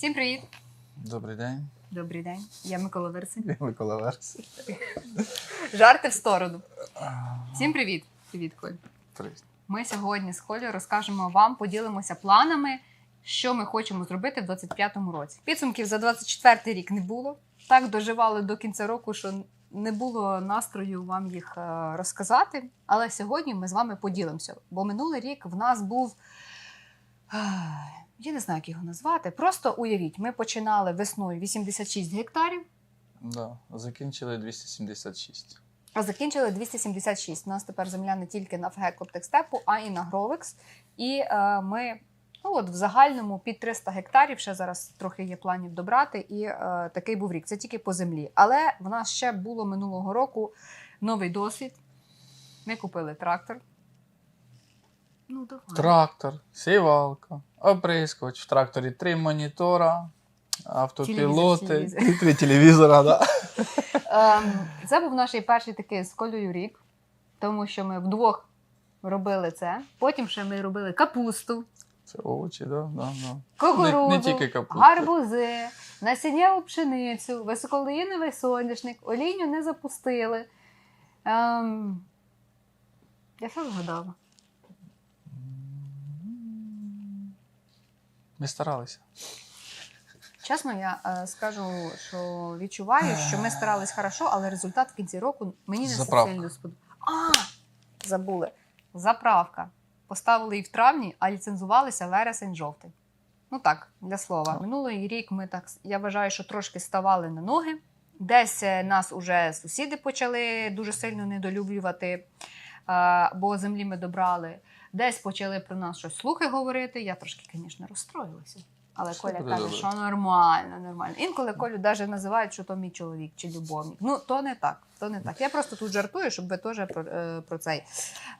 Всім привіт! Добрий день, Добрий день. Я Микола Версень. я Микола Верс. Жарти в сторону. Всім привіт! Привіт, Коль. Привіт. Ми сьогодні з Колею розкажемо вам, поділимося планами, що ми хочемо зробити в 25-му році. Підсумків за 24-й рік не було. Так доживали до кінця року, що не було настрою вам їх е, розказати. Але сьогодні ми з вами поділимося. Бо минулий рік в нас був. Я не знаю, як його назвати. Просто уявіть, ми починали весною 86 гектарів, Да, закінчили 276. а закінчили 276. У нас тепер земля не тільки на ФГ Коптекстепу, а і на Гровекс. І е, ми ну, от в загальному під 300 гектарів ще зараз трохи є планів добрати. І е, такий був рік. Це тільки по землі. Але в нас ще було минулого року новий досвід. Ми купили трактор. Ну, давай. Трактор, сівалка, оприскувач. В тракторі три монітора, автопілоти, Телевізор, три телевізора. Да. Ем, Це був наш перший такий з колею рік, тому що ми вдвох робили це. Потім ще ми робили капусту, Це овочі, да, да, да. кукурудзу, Не- не тільки капуста. гарбузи, насінняву пшеницю, високолиновий соняшник, олійню не запустили. Ем, я все згадала. Ми старалися. Чесно, я е, скажу, що відчуваю, що ми старались хорошо, але результат в кінці року мені не Заправка. сильно сподобався. А, забули. Заправка. Поставили її в травні, а ліцензувалися вересень жовтий. Ну так, для слова. Так. Минулий рік ми так, я вважаю, що трошки ставали на ноги. Десь е, нас уже сусіди почали дуже сильно недолюблювати, е, бо землі ми добрали. Десь почали про нас щось слухи говорити. Я трошки, звісно, розстроїлася. Але Коля каже, що нормально, нормально. Інколи Колю навіть називають, що то мій чоловік чи любовник. Ну, то не так. То не так. Я просто тут жартую, щоб ви теж про, е, про цей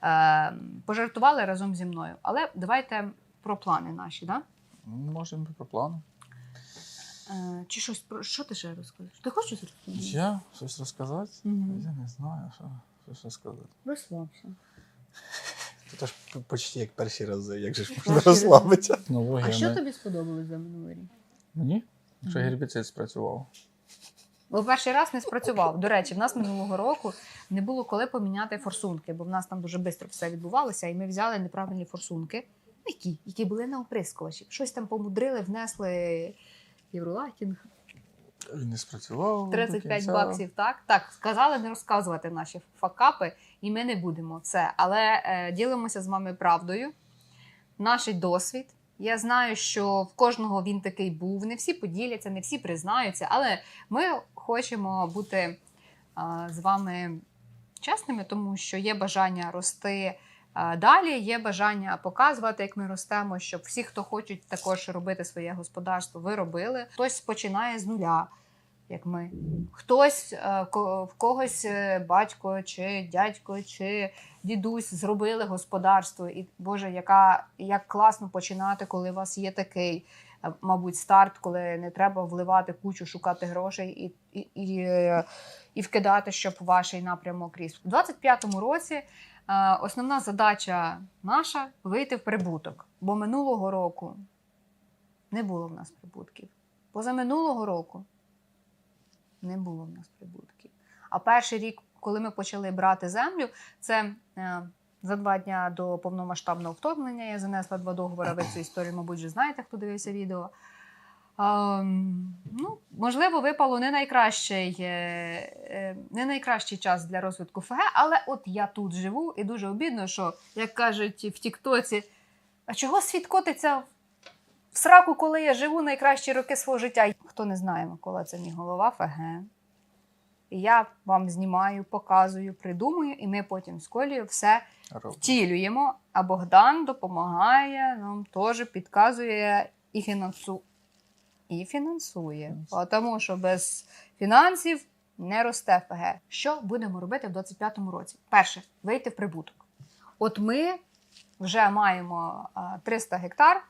е, пожартували разом зі мною. Але давайте про плани наші, да? Ну, Можемо про плани. Е, чи щось про що ти ще розкажеш? Ти хочеш щось розказати? Я щось розказати? Мгм. Я не знаю, що, щось розказати. Розслабся. Це ж почти як перші рази, як же ж можна розслабитися? Технологія. А що тобі сподобалось за минулий рік? Мені? Що гербіцид спрацював. Бо перший раз не спрацював. До речі, в нас минулого року не було коли поміняти форсунки, бо в нас там дуже швидко все відбувалося, і ми взяли неправильні форсунки, Ну, які, які були на оприскувачі. Щось там помудрили, внесли євролатінг, Він не спрацював. до 35 кінця. баксів. Так, так, сказали не розказувати наші факапи, і ми не будемо це. Але е, ділимося з вами правдою. Наш досвід. Я знаю, що в кожного він такий був. Не всі поділяться, не всі признаються, але ми хочемо бути а, з вами чесними, тому що є бажання рости. Далі є бажання показувати, як ми ростемо, щоб всі, хто хочуть також робити своє господарство, ви робили. Хтось починає з нуля, як ми. Хтось е, в когось е, батько чи дядько чи дідусь зробили господарство. І Боже, яка як класно починати, коли у вас є такий, е, мабуть, старт, коли не треба вливати кучу, шукати грошей і, і, і, і вкидати, щоб ваш напрямок ріс. У 25-му році основна задача наша вийти в прибуток. Бо минулого року не було в нас прибутків. Позаминулого року не було в нас прибутків. А перший рік, коли ми почали брати землю, це е, за два дня до повномасштабного вторгнення. Я занесла два договори. Ви цю історію, мабуть, вже знаєте, хто дивився відео. Ем, ну, можливо, випало не найкращий, е, е, не найкращий час для розвитку ФГ, але от я тут живу, і дуже обідно, що, як кажуть в Тіктоці, а чого світ котиться в сраку, коли я живу найкращі роки свого життя? Хто не знає, Микола, це мій голова ФГ. І я вам знімаю, показую, придумую, і ми потім з Колею все Роб. втілюємо. А Богдан допомагає, нам теж підказує і фінансує. І фінансує. Фінансує. Тому що без фінансів не росте ФГ. Що будемо робити в 25-му році? Перше, вийти в прибуток. От ми вже маємо 300 гектар,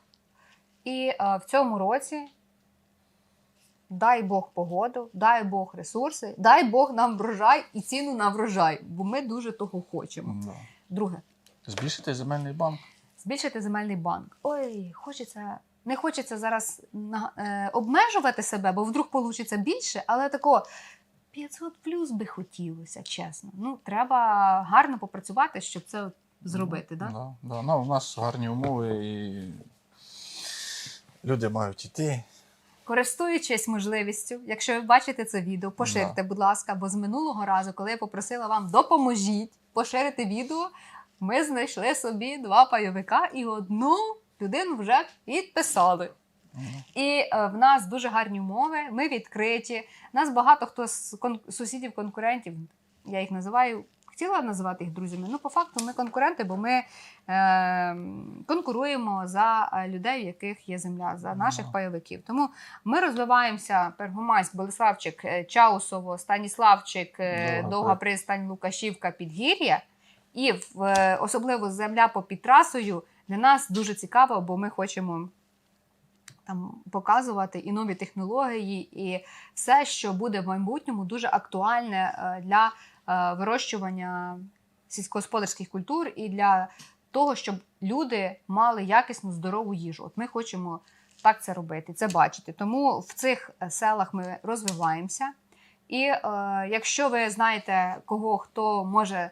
і в цьому році. Дай Бог погоду, дай Бог ресурси, дай Бог нам врожай і ціну на врожай, бо ми дуже того хочемо. Да. Друге, Збільшити земельний банк. збільшити земельний банк. Ой, хочеться не хочеться зараз на- е, обмежувати себе, бо вдруг вийде більше, але такого 500 плюс би хотілося, чесно. Ну, треба гарно попрацювати, щоб це зробити. Да? Да, да. Ну, у нас гарні умови і Люди мають іти. Користуючись можливістю, якщо ви бачите це відео, поширте, будь ласка, бо з минулого разу, коли я попросила вам допоможіть поширити відео, ми знайшли собі два пайовика і одну людину вже підписали. І е, в нас дуже гарні умови. Ми відкриті. Нас багато хто з кон- сусідів, конкурентів, я їх називаю. Хотіла називати їх друзями. Ну, по факту, ми конкуренти, бо ми е, конкуруємо за е, людей, у яких є земля, за наших Ага. пайовиків. Тому ми розвиваємося Пергомайськ, Болеславчик, е, Чаусово, Станіславчик, е, Довга пристань, Лукашівка, Підгір'я. І в, особливо земля попід трасою для нас дуже цікаво, бо ми хочемо там показувати і нові технології, і все, що буде в майбутньому, дуже актуальне для вирощування сільськогосподарських культур і для того, щоб люди мали якісну здорову їжу. От ми хочемо так це робити, це бачити. Тому в цих е, селах ми розвиваємося. І е, якщо ви знаєте, кого хто може,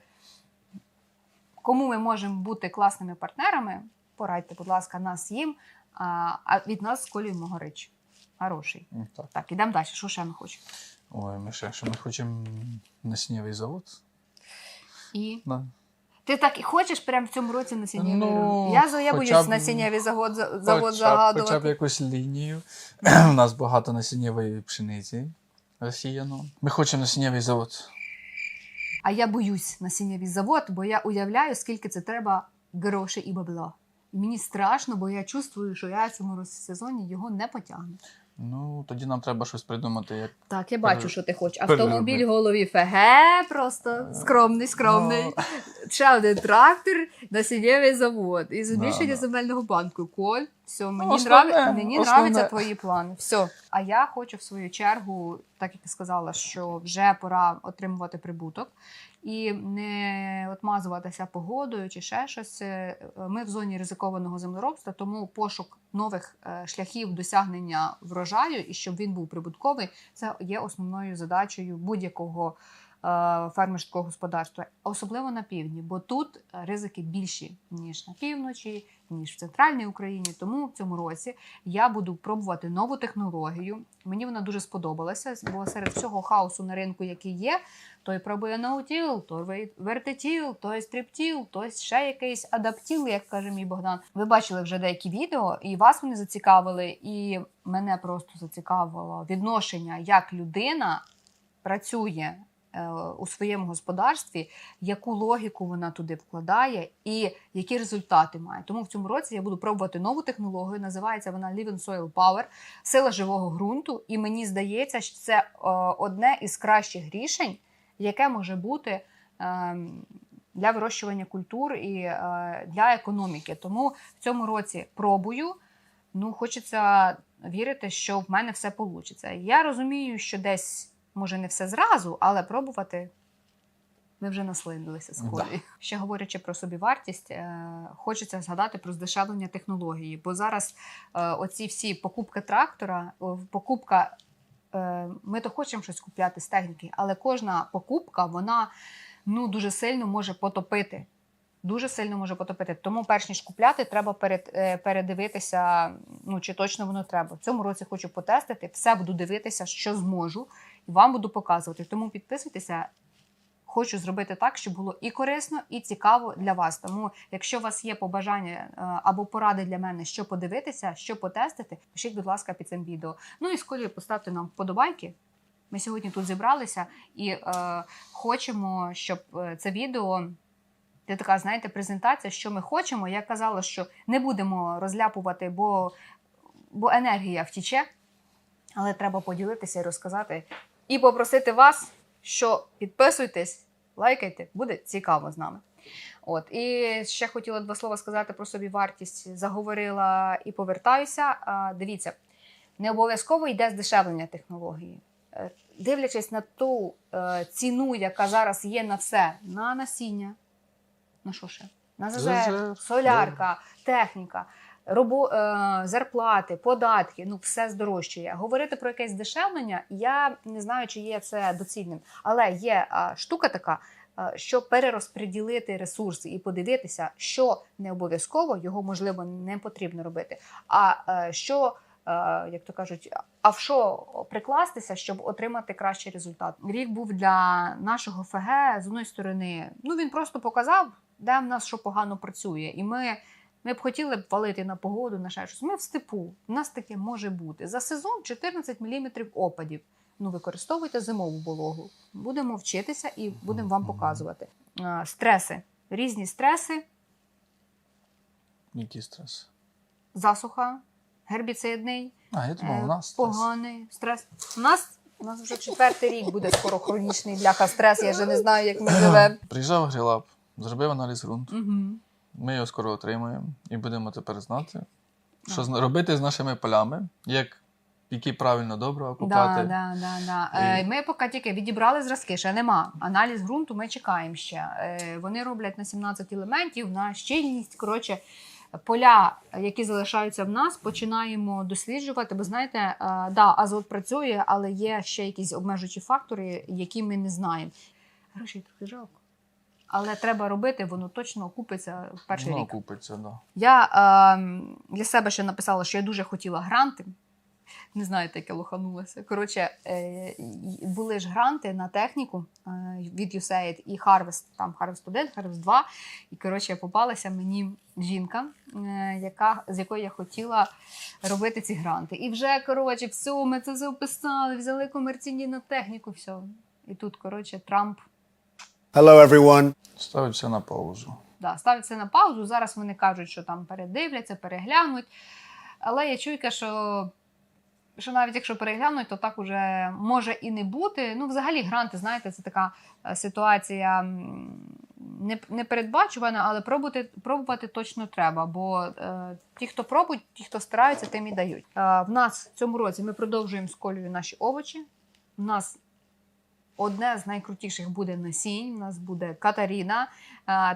кому ми можемо бути класними партнерами, порадьте, будь ласка, нас їм, а, від нас з Колею Могорич. Хороший. Ну, Так. Так, ідемо далі. Що ще ми хочемо? Ой, ми ще, що ми хочемо насіннєвий завод. І Да. ти так і хочеш прямо в цьому році насіннєвий Ну, ну, Я, я боюсь б- насіннєвий завод, за- завод хоча, загадувати. хоча б якусь лінію. У нас багато насіннєвої пшениці розсіяно. Ми хочемо насіннєвий завод. А я боюсь насіннєвий завод, бо я уявляю, скільки це треба грошей і бабла. Мені страшно, бо я чувствую, що я в цьому сезоні його не потягну. Ну, тоді нам треба щось придумати, як Так, я бачу, що ти хочеш. Автомобіль голові ФГ, просто скромний, скромний. Ну. Ще один трактор, насіннєвий завод і збільшення Да, земельного банку. Коль, все, мені, Основне, нрав... мені нравляться твої плани. Все. А я хочу в свою чергу, так як ти сказала, що вже пора отримувати прибуток і не отмазуватися погодою чи ще щось. Е, Ми в зоні ризикованого землеробства, тому пошук нових е, шляхів досягнення врожаю і щоб він був прибутковий, це є основною задачею будь-якого фермерського господарства, особливо на півдні, бо тут е, ризики більші ніж на півночі, ніж в центральній Україні. Тому в цьому році я буду пробувати нову технологію. Мені вона дуже сподобалася, бо серед всього хаосу на ринку, який є, той пробує наутіл, то вей- вертитіл, то стриптіл, то ще якийсь адаптіл, як каже мій Богдан. Ви бачили вже деякі відео, і вас вони зацікавили, і мене просто зацікавило відношення, як людина працює е, у своєму господарстві, яку логіку вона туди вкладає і які результати має. Тому в цьому році я буду пробувати нову технологію. Називається вона Living Soil Power, сила живого ґрунту. І мені здається, що це е, одне із кращих рішень, яке може бути. ем, Для вирощування культур і е, для економіки. Тому в цьому році пробую. Ну, хочеться вірити, що в мене все вийде. Я розумію, що десь може не все зразу, але пробувати ми вже наслинилися з Да. Ще говорячи про собівартість, е, хочеться згадати про здешевлення технології, бо зараз е, оці всі покупки трактора, покупка. е, Ми то хочемо щось купляти з техніки, але кожна покупка вона ну дуже сильно може потопити. Дуже сильно може потопити. Тому, перш ніж купляти, треба перед, передивитися, ну чи точно воно треба. В цьому році хочу потестити, все буду дивитися, що зможу, вам буду показувати. Тому підписуйтеся. Хочу зробити так, щоб було і корисно, і цікаво для вас. Тому, якщо у вас є побажання е, або поради для мене, що подивитися, що потестити, пишіть, будь ласка, під цим відео. Ну і Колею поставте нам вподобайки. Ми сьогодні тут зібралися і е, хочемо, щоб е, це відео. Це така, знаєте, презентація, що ми хочемо. Я казала, що не будемо розляпувати, бо, бо енергія втіче. Але треба поділитися і розказати. І попросити вас, що підписуйтесь, лайкайте, буде цікаво з нами. От і ще хотіла два слова сказати про собі вартість. Заговорила і повертаюся. А, дивіться, не обов'язково йде здешевлення технології. Е, Дивлячись на ту е, ціну, яка зараз є на все, на насіння, на що ще? На ЗЗР, солярка, техніка. Робо, е, зарплати, податки, ну все здорожчує. Говорити про якесь дешевлення, я не знаю, чи є це доцільним. Але є е, штука така, е, що перерозподілити ресурси і подивитися, що не обов'язково його можливо не потрібно робити. А що, як то кажуть, а в що прикластися, щоб отримати кращий результат. Рік був для нашого ФГ з одної сторони. Ну він просто показав, де в нас що погано працює, і ми. Ми б хотіли б валити на погоду, на ще щось. Ми в степу. У нас таке може бути. За сезон 14 мм опадів. Ну, використовуйте зимову вологу. Будемо вчитися і будемо вам показувати. А, Стреси. Різні стреси, Який стрес? засуха, гербіцидний, А, я думав, е, у нас стрес. поганий стрес. У нас, у нас вже четвертий рік буде скоро хронічний бляха стрес. Я вже не знаю, як ми живемо. Приїжджав Грілап, зробив аналіз ґрунту. Угу. Ми його скоро отримаємо і будемо тепер знати, що зна- робити з нашими полями, як які правильно добре окупати. Да, да, да, да. Е, ми поки тільки відібрали зразки, ще нема. Аналіз ґрунту ми чекаємо ще. Е, вони роблять на 17 елементів, на щільність. Коротше, поля, які залишаються в нас, починаємо досліджувати. Бо знаєте, е, да, азот працює, але є ще якісь обмежуючі фактори, які ми не знаємо. Грошей трохи жалко. Але треба робити, воно точно окупиться в перший ну, рік. окупиться, да. Я е, для себе ще написала, що я дуже хотіла гранти. Не знаєте, як я лоханулася. Коротше, е, були ж гранти на техніку е, від USAID і Harvest, там Harvest 1, Harvest 2. І коротше, попалася мені жінка, е, яка, з якою я хотіла робити ці гранти. І вже, коротше, все, ми це все описали, взяли комерційні на техніку, все. І тут, коротше, Трамп Hello, everyone. Ставить все на паузу. Да, ставлять це на паузу. Зараз вони кажуть, що там передивляться, переглянуть. Але я чуйка, що, що навіть якщо переглянуть, то так уже може і не бути. Ну, взагалі, гранти, знаєте, це така е, ситуація не- непередбачувана, але пробувати, пробувати точно треба. Бо е, ті, хто пробують, ті, хто стараються, тим і дають. Е, в нас в цьому році ми продовжуємо з колею наші овочі. У нас одне з найкрутіших буде насінь. У нас буде Катаріна, е,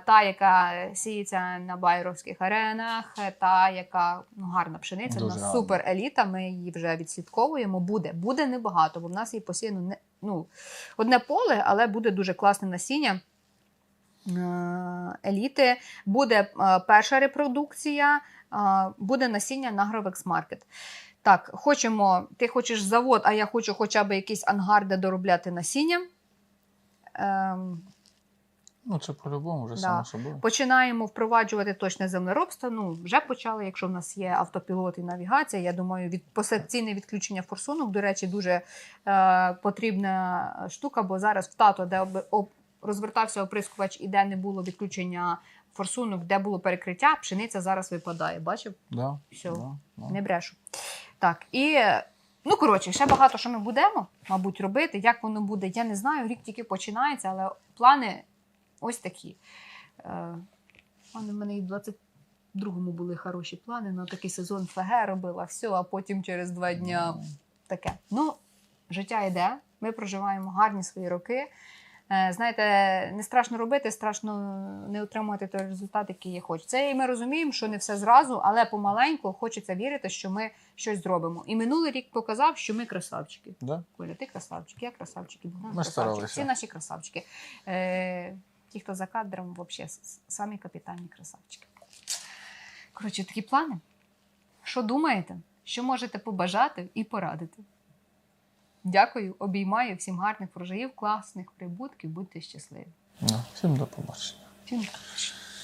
та, яка сіється на байровських аренах, е, та, яка ну, гарна пшениця, Дуже у нас супер еліта. Ми її вже відслідковуємо. Буде, буде небагато, бо в нас її посіяно не ну, одне поле, але буде дуже класне насіння. е, Еліти, буде перша репродукція, буде насіння на Grovex Market. Так, хочемо, ти хочеш завод, а я хочу хоча б якийсь ангар, де доробляти насіння. Ем, Ну, це по-любому вже Да. само собою. Починаємо впроваджувати точне землеробство. Ну, вже почали, якщо в нас є автопілот і навігація. Я думаю, від посекційне відключення форсунок, до речі, дуже е, потрібна штука, бо зараз в тато, де об, об, розвертався оприскувач і де не було відключення форсунок, де було перекриття, пшениця зараз випадає. Бачив? Да, Все. да, да. Не брешу. Так, і ну коротше, ще багато що ми будемо, мабуть, робити. Як воно буде, я не знаю. Рік тільки починається, але плани ось такі. Е, в мене і в 22-му були хороші плани. На такий сезон ФГ робила, все, а потім через два дня таке. Ну, життя йде. Ми проживаємо гарні свої роки. Е, Знаєте, не страшно робити, страшно не отримувати той результат, який я хочу. Це і ми розуміємо, що не все зразу, але помаленьку хочеться вірити, що ми щось зробимо. І минулий рік показав, що ми красавчики. Да? Коля, ти красавчик, я красавчик, Богдан Ми красавчик. Всі наші красавчики. Е, ті, хто за кадром, взагалі самі капітальні красавчики. Коротше, такі плани. Що думаєте? Що можете побажати і порадити? Дякую, обіймаю всім гарних врожаїв, класних прибутків, будьте щасливі. Да. Всім до побачення. Всім до побачення.